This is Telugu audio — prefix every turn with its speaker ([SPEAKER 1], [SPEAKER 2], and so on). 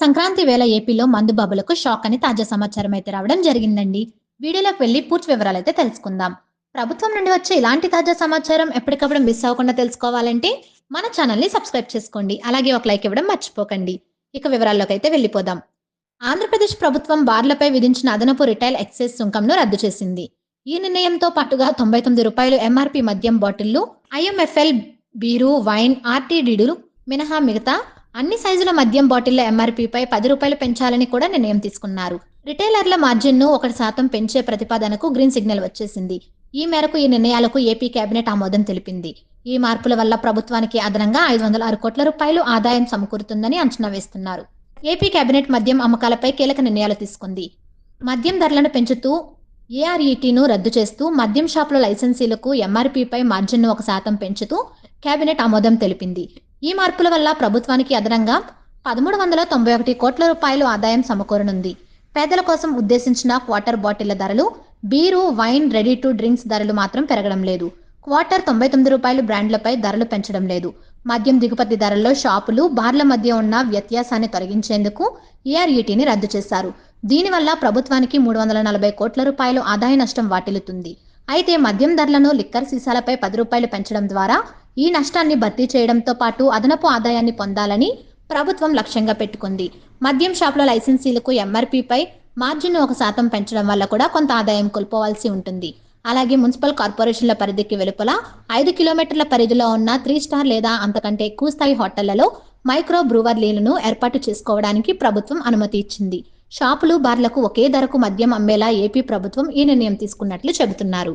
[SPEAKER 1] సంక్రాంతి వేళ ఏపీలో మందు బాబులకు షాక్ అని తాజా సమాచారం అయితే రావడం జరిగిందండి. వీడియోలోకి వెళ్ళి పూర్తి వివరాలు అయితే తెలుసుకుందాం. ప్రభుత్వం నుండి వచ్చే ఇలాంటి తాజా సమాచారం ఎప్పటికప్పుడు మిస్ అవ్వకుండా తెలుసుకోవాలంటే మన ఛానల్ని సబ్స్క్రైబ్ చేసుకోండి. అలాగే ఒక లైక్ ఇవ్వడం మర్చిపోకండి. ఇక వివరాల్లోకి అయితే వెళ్ళిపోదాం. ఆంధ్రప్రదేశ్ ప్రభుత్వం బార్లపై విధించిన అదనపు రిటైల్ ఎక్సైజ్ సుంకంను రద్దు చేసింది. ఈ నిర్ణయంతో పాటుగా తొంభై తొమ్మిది రూపాయలు ఎంఆర్పి మద్యం బాటిళ్ళు ఐఎంఎఫ్ఎల్ బీరు వైన్ ఆర్టీడీలు మినహా మిగతా అన్ని సైజుల మద్యం బాటిళ్ళ ఎంఆర్పీపై పది రూపాయలు పెంచాలని కూడా నిర్ణయం తీసుకున్నారు. రిటైలర్ల మార్జిన్ను ఒకటి శాతం పెంచే ప్రతిపాదనకు గ్రీన్ సిగ్నల్ వచ్చేసింది. ఈ మేరకు ఈ నిర్ణయాలకు ఏపీ కేబినెట్ ఆమోదం తెలిపింది. ఈ మార్పుల వల్ల ప్రభుత్వానికి అదనంగా ఐదు వందల ఆరు కోట్ల రూపాయలు ఆదాయం సమకూరుతుందని అంచనా వేస్తున్నారు. ఏపీ కేబినెట్ మద్యం అమ్మకాలపై కీలక నిర్ణయాలు తీసుకుంది. మద్యం ధరలను పెంచుతూ ఏఆర్ఈటీను రద్దు చేస్తూ మద్యం షాపుల లైసెన్సీలకు ఎంఆర్పీపై మార్జిన్ను ఒక శాతం పెంచుతూ కేబినెట్ ఆమోదం తెలిపింది. ఈ మార్పుల వల్ల ప్రభుత్వానికి అదనంగా పదమూడు వందల తొంభై ఒకటి కోట్ల రూపాయలు ఆదాయం సమకూరనుంది. పేదల కోసం ఉద్దేశించిన క్వార్టర్ బాటిళ్ళ ధరలు beer wine ready to drinks ధరలు మాత్రం పెరగడం లేదు. క్వార్టర్ తొంభై తొమ్మిది రూపాయలు బ్రాండ్లపై ధరలు పెంచడం లేదు. మద్యం దిగుమతి ధరల్లో షాపులు బార్ల మధ్య ఉన్న వ్యత్యాసాన్ని తొలగించేందుకు ఏఆర్ఈటీని రద్దు చేశారు. దీనివల్ల ప్రభుత్వానికి మూడు వందల నలభై కోట్ల రూపాయలు ఆదాయ నష్టం వాటిల్లుతుంది. అయితే మద్యం ధరలను లిక్కర్ సీసాలపై పది రూపాయలు పెంచడం ద్వారా ఈ నష్టాన్ని భర్తీ చేయడంతో పాటు అదనపు ఆదాయాన్ని పొందాలని ప్రభుత్వం లక్ష్యంగా పెట్టుకుంది. మద్యం షాపుల లైసెన్సీలకు ఎంఆర్పీపై మార్జిన్ ఒక శాతం పెంచడం వల్ల కూడా కొంత ఆదాయం కోల్పోవాల్సి ఉంటుంది. అలాగే మున్సిపల్ కార్పొరేషన్ల పరిధికి వెలుపల ఐదు కిలోమీటర్ల పరిధిలో ఉన్న త్రీ స్టార్ లేదా అంతకంటే ఎక్కువ స్థాయి హోటళ్ళలో మైక్రో బ్రూవర్లీలను ఏర్పాటు చేసుకోవడానికి ప్రభుత్వం అనుమతి ఇచ్చింది. షాపులు బార్లకు ఒకే ధరకు మద్యం అమ్మేలా ఏపీ ప్రభుత్వం ఈ నిర్ణయం తీసుకున్నట్లు చెబుతున్నారు.